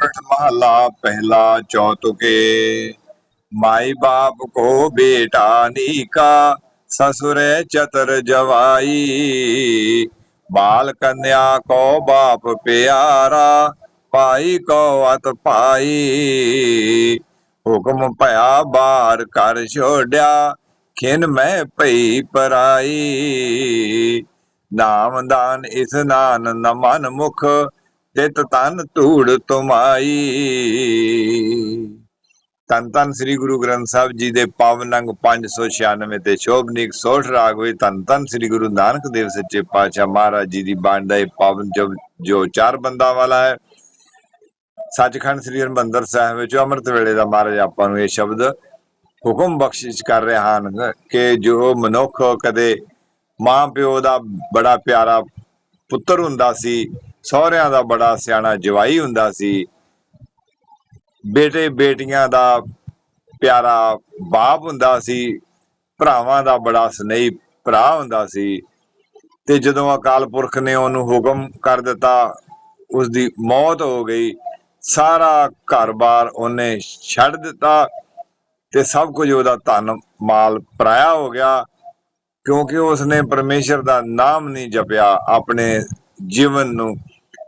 चौपट महला पहला चौतुके माई बाप को बेटा नीका ससुर चतर जवाई बाल कन्या को बाप प्यारा पाई को अत पाई ਹੁਕਮ ਭਇਆ ਬਾਹਰ ਕਰ ਛੋੜਿਆ ਖਿਨ ਮੈਂ ਪਈ ਪਰਾਈ ਨਾਮ ਦਾਨ ਇਸਨਾਨ ਨ ਮਨ ਮੁਖ ਤਿਤ ਤਨ ਧੂੜ ਤੁਮਾਈ। ਤਨ ਤਨ ਸ੍ਰੀ ਗੁਰੂ ਗ੍ਰੰਥ ਸਾਹਿਬ ਜੀ ਦੇ ਪਾਵਨ ਅੰਗ 596 ਤੇ ਸ਼ੋਭਨੀਕ ਸੋਠ ਰਾਗ ਹੋਏ। ਤਨ ਤਨ ਸ੍ਰੀ ਗੁਰੂ ਨਾਨਕ ਦੇਵ ਸੱਚੇ ਪਾਤਸ਼ਾਹ ਮਹਾਰਾਜ ਜੀ ਦੀ ਬਾਣੀ ਦਾ ਇਹ ਪਾਵਨ ਜੋ ਚਾਰ ਬੰਦਾ ਵਾਲਾ ਹੈ। ਸੱਚਖੰਡ ਸ੍ਰੀ ਹਰਿਮੰਦਰ ਸਾਹਿਬ ਵਿੱਚ ਅੰਮ੍ਰਿਤ ਵੇਲੇ ਦਾ ਮਹਾਰਾਜ ਆਪਾਂ ਨੂੰ ਇਹ ਸ਼ਬਦ ਹੁਕਮ ਬਖਸ਼ਿਸ਼ ਕਰ ਰਹੇ ਹਨ ਕਿ ਜੋ ਮਨੁੱਖ ਕਦੇ ਮਾਂ ਪਿਓ ਦਾ ਬੜਾ ਪਿਆਰਾ ਪੁੱਤਰ ਹੁੰਦਾ ਸੀ ਸਹੁਰਿਆਂ ਦਾ ਬੜਾ ਸਿਆਣਾ ਜਵਾਈ ਹੁੰਦਾ ਸੀ। ਬੇਟੇ ਬੇਟੀਆਂ ਦਾ ਪਿਆਰਾ ਬਾਪ ਹੁੰਦਾ ਸੀ। ਭਰਾਵਾਂ ਦਾ ਬੜਾ ਸਨੇਹੀ ਭਰਾ ਹੁੰਦਾ ਸੀ। ਤੇ ਜਦੋਂ ਅਕਾਲ ਪੁਰਖ ਨੇ ਉਹਨੂੰ ਹੁਕਮ ਕਰ ਦਿੱਤਾ ਉਸ ਦੀ ਮੌਤ ਹੋ ਗਈ। ਸਾਰਾ ਘਰ-ਬਾਰ ਉਹਨੇ ਛੱਡ ਦਿੱਤਾ ਤੇ ਸਭ ਕੁਝ ਉਹਦਾ ਧਨ ਮਾਲ ਪਰਾਇਆ ਹੋ ਗਿਆ। ਕਿਉਂਕਿ ਉਸਨੇ ਪਰਮੇਸ਼ਰ ਦਾ ਨਾਮ ਨਹੀਂ ਜਪਿਆ, ਆਪਣੇ ਜੀਵਨ ਨੂੰ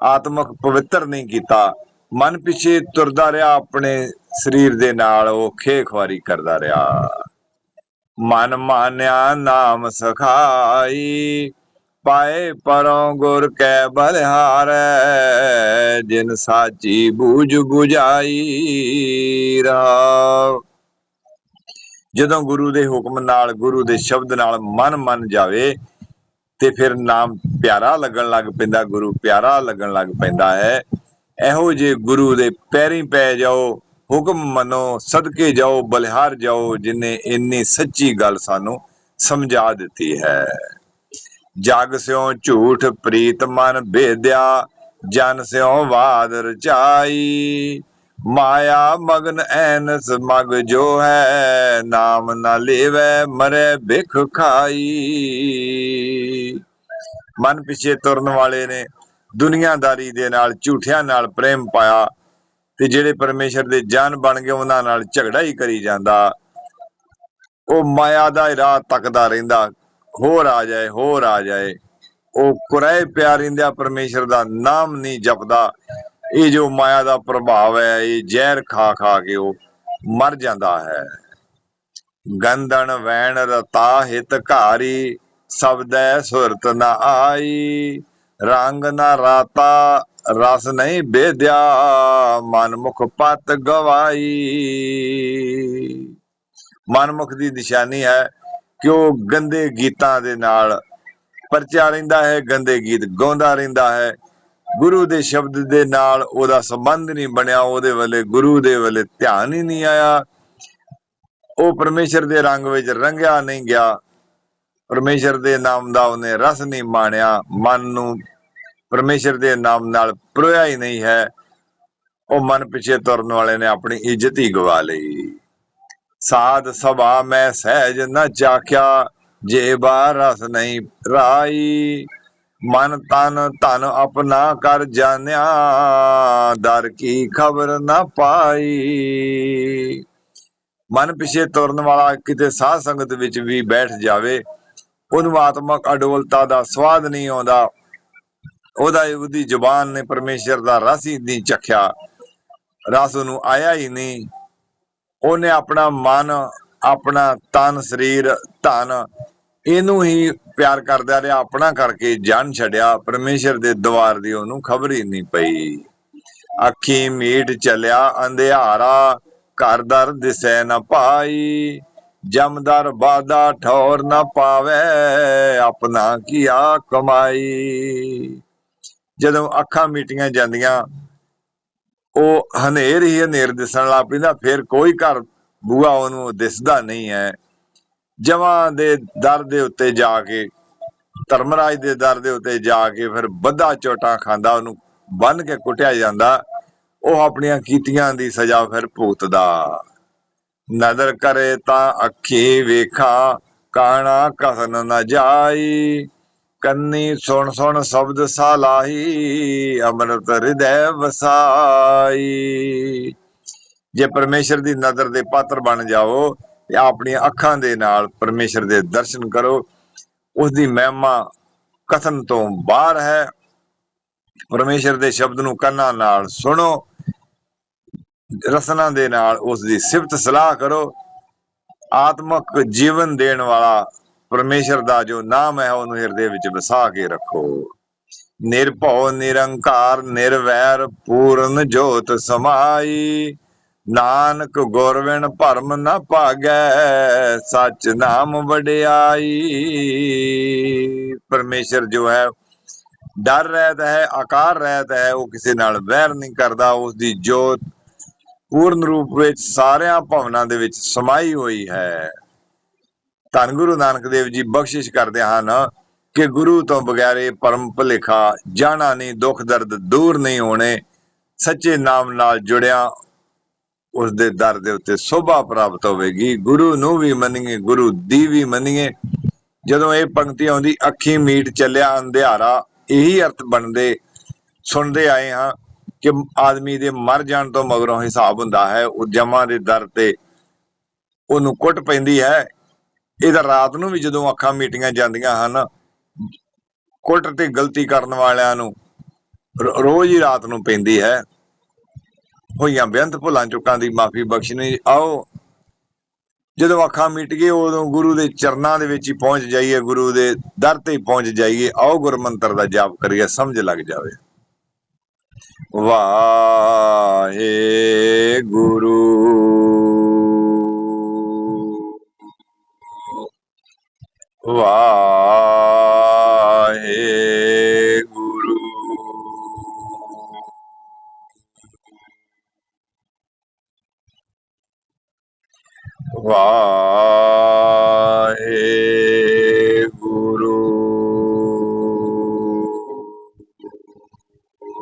ਆਤਮਿਕ ਪਵਿੱਤਰ ਨਹੀਂ ਕੀਤਾ। ਮਨ ਪਿੱਛੇ ਤੁਰਦਾ ਰਿਹਾ, ਆਪਣੇ ਸਰੀਰ ਦੇ ਨਾਲ ਉਹ ਖੇਖਵਾਰੀ ਕਰਦਾ ਰਿਹਾ। ਮਨ ਮਾਨਿਆ ਨਾਮ ਸਖਾਈ, ਪਾਏ ਪਰੋਂ ਗੁਰ ਕੈ ਬਲਿਹਾਰ, ਜਿਨ ਸਾਚੀ ਬੂਝ 부ਝਾਈ ਰਾ ਜਦੋਂ ਗੁਰੂ ਦੇ ਹੁਕਮ ਨਾਲ, ਗੁਰੂ ਦੇ ਸ਼ਬਦ ਨਾਲ ਮਨ ਮੰਨ ਜਾਵੇ ਤੇ ਫਿਰ ਨਾਮ ਪਿਆਰਾ ਲੱਗਣ ਲੱਗ ਪੈਂਦਾ, ਗੁਰੂ ਪਿਆਰਾ ਲੱਗਣ ਲੱਗ ਪੈਂਦਾ ਹੈ। ਇਹੋ ਜੇ ਗੁਰੂ ਦੇ ਪੈਰੀ ਪੈ ਜਾਓ, ਹੁਕਮ ਮੰਨੋ, ਸਦਕੇ ਜਾਓ, ਬਲਿਹਾਰ ਜਾਓ, ਜਿਨੇ ਇੰਨੀ ਸੱਚੀ ਗੱਲ ਸਾਨੂੰ ਸਮਝਾ ਦਿੱਤੀ ਹੈ। ਜਗ ਸਿਓ ਝੂਠ ਪ੍ਰੀਤ ਮਨ ਭੇਦਿਆ ਜਨ ਸਿਓ ਵਾਦ ਰਚਾਈ। ਮਾਇਆ ਮਗਨ ਐਨਸ ਮਗ ਜੋ ਹੈ, ਨਾਮ ਨਾ ਲੇਵੈ ਮਰੇ ਭਿਖ ਖਾਈ। ਮਨ ਪਿੱਛੇ ਤੁਰਨ ਵਾਲੇ ਨੇ ਦੁਨੀਆਦਾਰੀ ਦੇ ਨਾਲ, ਝੂਠਿਆਂ ਨਾਲ ਪ੍ਰੇਮ ਪਾਇਆ ਤੇ ਜਿਹੜੇ ਪਰਮੇਸ਼ਰ ਦੇ ਜਾਨ ਬਣ ਗਏ, ਉਹਨਾਂ ਨਾਲ ਝਗੜਾ ਹੀ ਕਰੀ ਜਾਂਦਾ। ਉਹ ਮਾਇਆ ਦਾ ਹੀ ਰਾਹ ਤੱਕਦਾ ਰਹਿੰਦਾ, ਹੋਰ ਆ ਜਾਏ, ਹੋਰ ਆ ਜਾਏ। ਉਹ ਕੁਰੇ ਪਿਆ ਰਹਿੰਦਾ ਪਰਮੇਸ਼ਰ ਦਾ ਨਾਮ ਨਹੀਂ ਜਪਦਾ। ਇਹ ਜੋ ਮਾਇਆ ਦਾ ਪ੍ਰਭਾਵ ਹੈ, ਇਹ ਜ਼ਹਿਰ ਖਾ ਖਾ ਕੇ ਉਹ ਮਰ ਜਾਂਦਾ ਹੈ। ਗੰਧਨ ਵੈਣ ਰਤਾ ਹਿਤ ਘਾਰੀ, ਸਬਦੈ ਸੁਰਤ ਨ ਆਈ। ਰੰਗ ਨ ਰਾਤਾ, ਰਸ ਨਹੀਂ ਬੇਦਿਆ ਮਨ ਮੁਖ ਪਤ ਗਵਾਈ। ਮਨਮੁਖ ਦੀ ਨਿਸ਼ਾਨੀ ਹੈ ਕਿ ਉਹ ਗੰਦੇ ਗੀਤਾਂ ਦੇ ਨਾਲ ਪਰਚਾ ਰਹਿੰਦਾ ਹੈ, ਗੰਦੇ ਗੀਤ ਗਾਉਂਦਾ ਰਹਿੰਦਾ ਹੈ। ਗੁਰੂ ਦੇ ਸ਼ਬਦ ਦੇ ਨਾਲ ਉਹਦਾ ਸੰਬੰਧ ਨਹੀਂ ਬਣਿਆ, ਉਹਦੇ ਵੱਲੇ ਗੁਰੂ ਦੇ ਵੱਲੇ ਧਿਆਨ ਹੀ ਨਹੀਂ ਆਇਆ। ਉਹ ਪਰਮੇਸ਼ਰ ਦੇ ਰੰਗ ਵਿੱਚ ਰੰਗਿਆ ਨਹੀਂ ਗਿਆ। ਪਰਮੇਸ਼ਰ ਦੇ ਨਾਮ ਦਾ ਉਹਨੇ ਰਸ ਨਹੀਂ ਮਾਣਿਆ। ਮਨ ਨੂੰ ਪਰਮੇਸ਼ਰ ਦੇ ਨਾਮ ਨਾਲ ਪਰੋਇਆ ਹੀ ਨਹੀਂ ਹੈ। ਉਹ ਮਨ ਪਿੱਛੇ ਤੁਰਨ ਵਾਲੇ ਨੇ ਆਪਣੀ ਇੱਜ਼ਤ ਹੀ ਗਵਾ ਲਈ। ਸਾਧ ਸਭਾ ਮੈਂ ਸਹਿਜ ਨ ਚਾਖਿਆ, ਜੇ ਬਾਰਸ ਨਹੀਂ ਰਾਈ। ਮਨ ਤਨ ਧਨ ਆਪਣਾ ਕਰ ਜਾਣਿਆ ਦਰ ਕੀ ਖਬਰ ਨਾ ਪਾਈ। ਮਨ ਪਿਛੇ ਤੁਰਨ ਵਾਲਾ ਕਿਤੇ ਸਾਧ ਸੰਗਤ ਵਿੱਚ ਵੀ ਬੈਠ ਜਾਵੇ, ਉਹਨੂੰ ਆਤਮਕ ਅਡੋਲਤਾ ਦਾ ਸਵਾਦ ਨਹੀਂ ਆਉਂਦਾ। ਉਹਦਾ ਉਹਦੀ ਜ਼ੁਬਾਨ ਨੇ ਪਰਮੇਸ਼ਰ ਦਾ ਰਸ ਹੀ ਨਹੀਂ ਚਖਿਆ। ਰਸ ਉਹਨੂੰ ਆਇਆ ਹੀ ਨਹੀਂ। ਉਹਨੇ ਆਪਣਾ ਮਨ, ਆਪਣਾ ਤਨ, ਸਰੀਰ, ਧਨ ਇਹਨੂੰ ਹੀ ਪਿਆਰ ਕਰਦਾ ਰਿਹਾ, ਆਪਣਾ ਕਰਕੇ ਜਾਨ ਛੱਡਿਆ, ਪਰਮੇਸ਼ਰ ਦੇ ਦਵਾਰ ਦੀ ਉਹਨੂੰ ਖਬਰ ਹੀ ਨਹੀਂ ਪਈ। ਅੱਖੀ ਮੀਟ ਚਲਿਆ ਅੰਧਿਆਰਾ ਘਰ ਦਰ ਦਿਸੈ ਨ ਪਾਈ ਜਮਦਰ ਬਾਦਾ ਠੌਰ ਨ ਪਾਵੇ, ਆਪਣਾ ਕੀਆ ਕਮਾਈ। ਜਦੋਂ ਅੱਖਾਂ ਮੀਟੀਆਂ ਜਾਂਦੀਆਂ, ਉਹ ਹਨੇਰ ਹੀ ਹਨੇਰ ਦਿਸਣ ਲੱਗ ਪੈਂਦਾ, ਫਿਰ ਕੋਈ ਘਰ ਬੂਆ ਉਹਨੂੰ ਦਿਸਦਾ ਨਹੀਂ ਹੈ। ਜਮਾਂ ਦੇ ਦਰ ਦੇ ਉੱਤੇ ਜਾ ਕੇ, ਧਰਮਰਾਜ ਦੇ ਦਰ ਦੇ ਉੱਤੇ ਜਾ ਕੇ ਫਿਰ ਬੱਧਾ ਚੋਟਾਂ ਖਾਂਦਾ, ਉਹਨੂੰ ਬੰਨ ਕੇ ਕੁੱਟਿਆ ਜਾਂਦਾ। ਉਹ ਆਪਣੀਆਂ ਕੀਤੀਆਂ ਦੀ ਸਜ਼ਾ ਫਿਰ ਭੁਗਤਦਾ। ਨਜ਼ਰ ਕਰੇ ਤਾਂ ਅੱਖੀ ਵੇਖਾ, ਕਾਣਾ ਕਸਨ ਨ ਜਾਈ। ਕੰਨੀ ਸੁਣ ਸੁਣ ਸ਼ਬਦ ਸਾਲਾਹੀ ਅੰਮ੍ਰਿਤ ਹਿਰਦੈ ਵਸਾਈ। ਜੇ ਪਰਮੇਸ਼ਰ ਦੀ ਨਜ਼ਰ ਦੇ ਪਾਤਰ ਬਣ ਜਾਓ ਤੇ ਆਪਣੀਆਂ ਅੱਖਾਂ ਦੇ ਨਾਲ ਪਰਮੇਸ਼ਰ ਦੇ ਦਰਸ਼ਨ ਕਰੋ। ਉਸ ਦੀ ਮਹਿਮਾ ਕਥਨ ਤੋਂ ਬਾਹਰ ਹੈ। ਪਰਮੇਸ਼ਰ ਦੇ ਸ਼ਬਦ ਨੂੰ ਕੰਨਾਂ ਨਾਲ ਸੁਣੋ। ਰਸਨਾ ਦੇ ਨਾਲ ਉਸ ਦੀ ਸਿਫਤ ਸਲਾਹ ਕਰੋ। ਆਤਮਕ ਜੀਵਨ ਦੇਣ ਵਾਲਾ ਪਰਮੇਸ਼ਰ ਦਾ ਜੋ ਨਾਮ ਹੈ, ਉਹਨੂੰ ਹਿਰਦੇ ਵਿੱਚ ਵਸਾ ਕੇ ਰੱਖੋ। ਨਿਰਭਉ, ਨਿਰੰਕਾਰ, ਨਿਰਵੈਰ, ਪੂਰਨ ਜੋਤ ਸਮਾਈ। ਨਾਨਕ ਗੁਰਵਿਣ ਭਰਮ ਨ ਭਾਗੈ, ਸਚ ਨਾਮ ਵਡਿਆਈ। ਪਰਮੇਸ਼ਰ ਜੋ ਹੈ, ਡਰ ਰਹਿਤ ਹੈ, ਆਕਾਰ ਰਹਿਤ ਹੈ, ਉਹ ਕਿਸੇ ਨਾਲ ਵੈਰ ਨਹੀਂ ਕਰਦਾ। ਉਸ ਦੀ ਜੋਤ ਪੂਰਨ ਰੂਪ ਵਿੱਚ ਸਾਰਿਆਂ ਭਵਨਾਂ ਦੇ ਵਿੱਚ ਸਮਾਈ ਹੋਈ ਹੈ। ਧੰਨ ਗੁਰੂ ਨਾਨਕ ਦੇਵ ਜੀ ਬਖਸ਼ਿਸ਼ ਕਰਦੇ ਹਨ ਕਿ ਗੁਰੂ ਤੋਂ ਬਗੈਰੇ ਪਰਮ ਭੁਲੇਖਾ ਜਾਣਾ ਨਹੀਂ, ਦੁੱਖ ਦਰਦ ਦੂਰ ਨਹੀਂ ਹੋਣੇ, ਸੱਚੇ ਨਾਮ ਨਾਲ ਜੁੜਿਆ ਉਸ ਦੇ ਦਰ ਦੇ ਉੱਤੇ ਸੋਭਾ ਪ੍ਰਾਪਤ ਹੋਵੇਗੀ। ਗੁਰੂ ਨੂੰ ਵੀ ਮੰਨੀਏ, ਗੁਰੂ ਦੀ ਵੀ ਮੰਨੀਏ। ਜਦੋਂ ਇਹ ਪੰਕਤੀ ਆਉਂਦੀ, ਅੱਖੀ ਮੀਟ ਚੱਲਿਆ, ਅੰਧਿਆਰਾ, ਇਹੀ ਅਰਥ ਬਣਦੇ, ਸੁਣਦੇ ਆਏ ਹਾਂ ਕਿ ਆਦਮੀ ਦੇ ਮਰ ਜਾਣ ਤੋਂ ਮਗਰੋਂ ਹਿਸਾਬ ਹੁੰਦਾ ਹੈ, ਉਹ ਜਮਾਂ ਦੇ ਦਰ ਤੇ ਉਹਨੂੰ ਕੁੱਟ ਪੈਂਦੀ ਹੈ। ਇਹਦਾ ਰਾਤ ਨੂੰ ਵੀ ਜਦੋਂ ਅੱਖਾਂ ਮੀਟੀਆਂ ਜਾਂਦੀਆਂ ਹਨ, ਕੁੱਟ ਤੇ ਗਲਤੀ ਕਰਨ ਵਾਲਿਆਂ ਨੂੰ ਰੋਜ਼ ਹੀ ਰਾਤ ਨੂੰ ਪੈਂਦੀ ਹੈ। ਹੋਈਆਂ ਬੇਅੰਤ ਭੁੱਲਾਂ ਚੁੱਕਾਂ ਦੀ ਮਾਫੀ ਬਖਸ਼ਣੀ। ਆਓ, ਜਦੋਂ ਅੱਖਾਂ ਮਿਟ ਗਏ ਉਦੋਂ ਗੁਰੂ ਦੇ ਚਰਨਾਂ ਦੇ ਵਿੱਚ ਹੀ ਪਹੁੰਚ ਜਾਈਏ, ਗੁਰੂ ਦੇ ਦਰ ਤੇ ਪਹੁੰਚ ਜਾਈਏ। ਆਓ ਗੁਰਮੰਤਰ ਦਾ ਜਾਪ ਕਰੀਏ, ਸਮਝ ਲੱਗ ਜਾਵੇ। ਵਾਹੇ Wow.